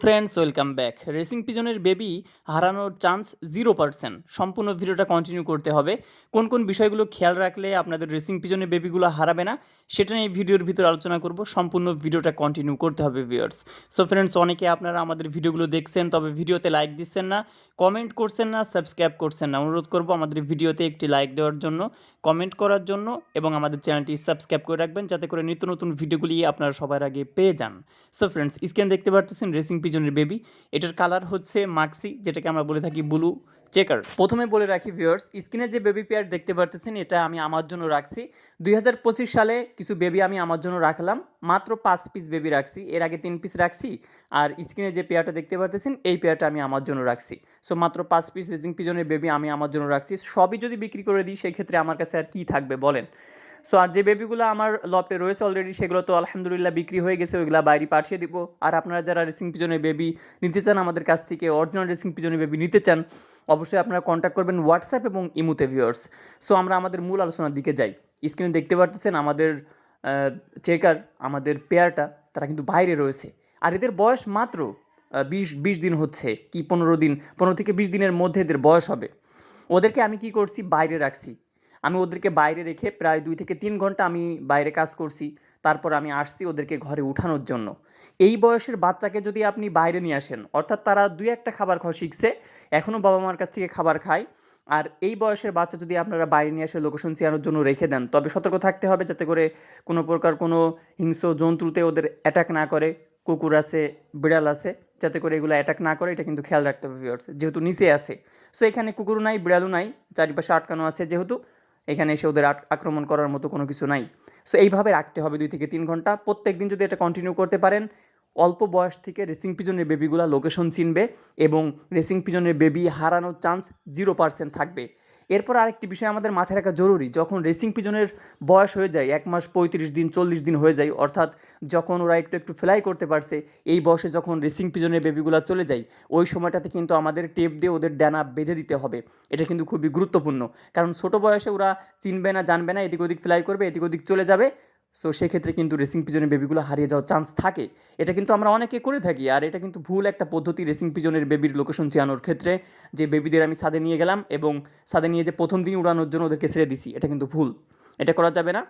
Friends welcome back racing পিজনের baby হারানোর chance zero percent সম্পূর্ণ ভিডিওটা কন্টিনিউ করতে হবে। কোন কোন বিষয়গুলো খেয়াল রাখলে আপনাদের রেসিং পিজনের বেবিগুলো হারাবে না, সেটা নিয়ে ভিডিওর ভিতরে আলোচনা করব। সম্পূর্ণ ভিডিওটা কন্টিনিউ করতে হবে ভিউয়ার্স সো ফ্রেন্ডস অনেকে আপনারা আমাদের ভিডিওগুলো দেখছেন, তবে ভিডিওতে লাইক দিচ্ছেন না। কমেন্ট করছেন না সাবস্ক্রাইব করছেন না। অনুরোধ করব আমাদের ভিডিওতে একটি লাইক দেওয়ার জন্য কমেন্ট করার জন্য এবং আমাদের চ্যানেলটি সাবস্ক্রাইব করে রাখবেন যাতে করে নিত্য নতুন ভিডিওগুলি আপনারা সবার আগে পেয়ে যান। সো ফ্রেন্ডস স্ক্রিন দেখতে পারতেছেন রেসিং পিজনের বেবি এটার কালার হচ্ছে মাক্সি যেটাকে আমরা বলে থাকি ব্লু চেকার প্রথমে বলে রাখি ভিউয়ার্স স্ক্রিনে যে বেবি পেয়ার দেখতে পারতেছেন, এটা আমি আমার জন্য রাখছি। দুই হাজার পঁচিশ সালে কিছু বেবি আমি আমার জন্য রাখলাম। মাত্র পাঁচ পিস বেবি রাখছি। এর আগে তিন পিস রাখছি। আর স্ক্রিনে যে পেয়ারটা দেখতে পারতেছেন, এই পেয়ারটা আমি আমার জন্য রাখছি। সো মাত্র পাঁচ পিস রেজিং পিজনের বেবি আমি আমার জন্য রাখছি। সবই যদি বিক্রি করে দিই সেই ক্ষেত্রে আমার কাছে আর কী থাকবে বলেন? সো আর যে বেবিগুলো আমার লপে রয়েছে অলরেডি সেগুলো তো আলহামদুলিল্লাহ বিক্রি হয়ে গেছে, ওইগুলো বাইরে পাঠিয়ে দিব। আর আপনারা যারা রেসিং পিজনের বেবি নিতে চান, আমাদের কাছ থেকে অরিজিনাল রেসিং পিজনের বেবি নিতে চান, অবশ্যই আপনারা কন্ট্যাক্ট করবেন হোয়াটসঅ্যাপ এবং ইমুতে ভিউয়ার্স সো আমরা আমাদের মূল আলোচনার দিকে যাই। স্ক্রিনে দেখতে পারতেছেন আমাদের চেকার আমাদের পেয়ারটা তারা কিন্তু বাইরে রয়েছে। আর এদের বয়স মাত্র বিশ বিশ দিন হচ্ছে, কি পনেরো দিন, পনেরো থেকে বিশ দিনের মধ্যে এদের বয়স হবে। ওদেরকে আমি কি করছি? বাইরে রাখছি। আমি ওদেরকে বাইরে রেখে প্রায় দুই থেকে তিন ঘণ্টা আমি বাইরে কাজ করছি। তারপর আমি আসছি ওদেরকে ঘরে উঠানোর জন্য। এই বয়সের বাচ্চাকে যদি আপনি বাইরে নিয়ে আসেন, অর্থাৎ তারা দুই একটা খাবার খাওয়া শিখছে এখনও বাবা মার কাছ থেকে খাবার খায়, আর এই বয়সের বাচ্চা যদি আপনারা বাইরে নিয়ে এসে লোকেশন চেয়ানোর জন্য রেখে দেন, তবে সতর্ক থাকতে হবে যাতে করে কোনো প্রকার কোনো হিংস্র জন্তুতে ওদের অ্যাটাক না করে, কুকুর আছে, বিড়াল আছে, যাতে করে এগুলো অ্যাটাক না করে, এটা কিন্তু খেয়াল রাখতে হবে ভিউয়ার্স যেহেতু নিচে আছে। সো এখানে কুকুরও নাই, বিড়ালও নাই, চারিপাশে আটকানো আছে যেহেতু এখানে এসে ওদের আক্রমণ করার মতো কোনো কিছু নাই। সো এইভাবে রাখতে হবে দুই থেকে তিন ঘণ্টা। প্রত্যেক দিন যদি এটা কন্টিনিউ করতে পারেন, অল্প বয়স থেকে রেসিং পিজনের বেবিগুলো লোকেশন চিনবে এবং রেসিং পিজনের বেবি হারানোর চান্স জিরো পার্সেন্ট থাকবে। এরপর আরেকটি বিষয় আমাদের মাথায় রাখা জরুরি, যখন রেসিং পিজনের বয়স হয়ে যায়, এক মাস পঁয়ত্রিশ দিন, চল্লিশ দিন হয়ে যায়, অর্থাৎ যখন ওরা একটু একটু ফ্লাই করতে পারছে, এই বয়সে যখন রেসিং পিজনের বেবিগুলো চলে যায়, ওই সময়টাতে কিন্তু আমাদের টেপ দিয়ে ওদের ডানা বেঁধে দিতে হবে। এটা কিন্তু খুবই গুরুত্বপূর্ণ। কারণ ছোটো বয়সে ওরা চিনবে না, জানবে না, এদিক ওদিক ফ্লাই করবে, এদিক ওদিক চলে যাবে সো সেক্ষেত্রে কিন্তু রেসিং পিজনের বেবিগুলো হারিয়ে যাওয়ার চান্স থাকে। এটা কিন্তু আমরা অনেকে করে থাকি, আর এটা কিন্তু ভুল একটা পদ্ধতি রেসিং পিজনের বেবির লোকেশন চেয়ানোর ক্ষেত্রে। যে বেবিদের আমি সাদে নিয়ে গেলাম এবং সাদে নিয়ে যে প্রথম দিন উড়ানোর জন্য ওদেরকে ছেড়ে দিছি, এটা কিন্তু ভুল। এটা করা যাবে না।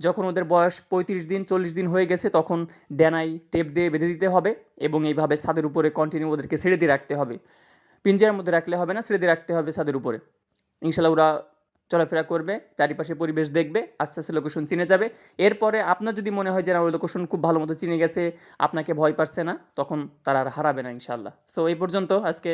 যখন ওদের বয়স পঁয়ত্রিশ দিন, চল্লিশ দিন হয়ে গেছে, তখন ড্যানাই টেপ দিয়ে বেঁধে দিতে হবে এবং এইভাবে ছাদের উপরে কন্টিনিউ ওদেরকে ছেড়ে দিয়ে রাখতে হবে। পিঞ্জার মধ্যে রাখলে হবে না, ছেড়ে দিয়ে রাখতে হবে ছাদের উপরে। ইনশাল্লাহ ওরা চলাফেরা করবে, চারিপাশে পরিবেশ দেখবে, আস্তে আস্তে লোকেশন চিনে যাবে। এরপরে আপনার যদি মনে হয় যে, না, ওই লোকেশন খুব ভালো মতো চিনে গেছে, আপনাকে ভয় পাচ্ছে না, তখন তারা আর হারাবে না ইনশাল্লাহ সো এই পর্যন্ত আজকে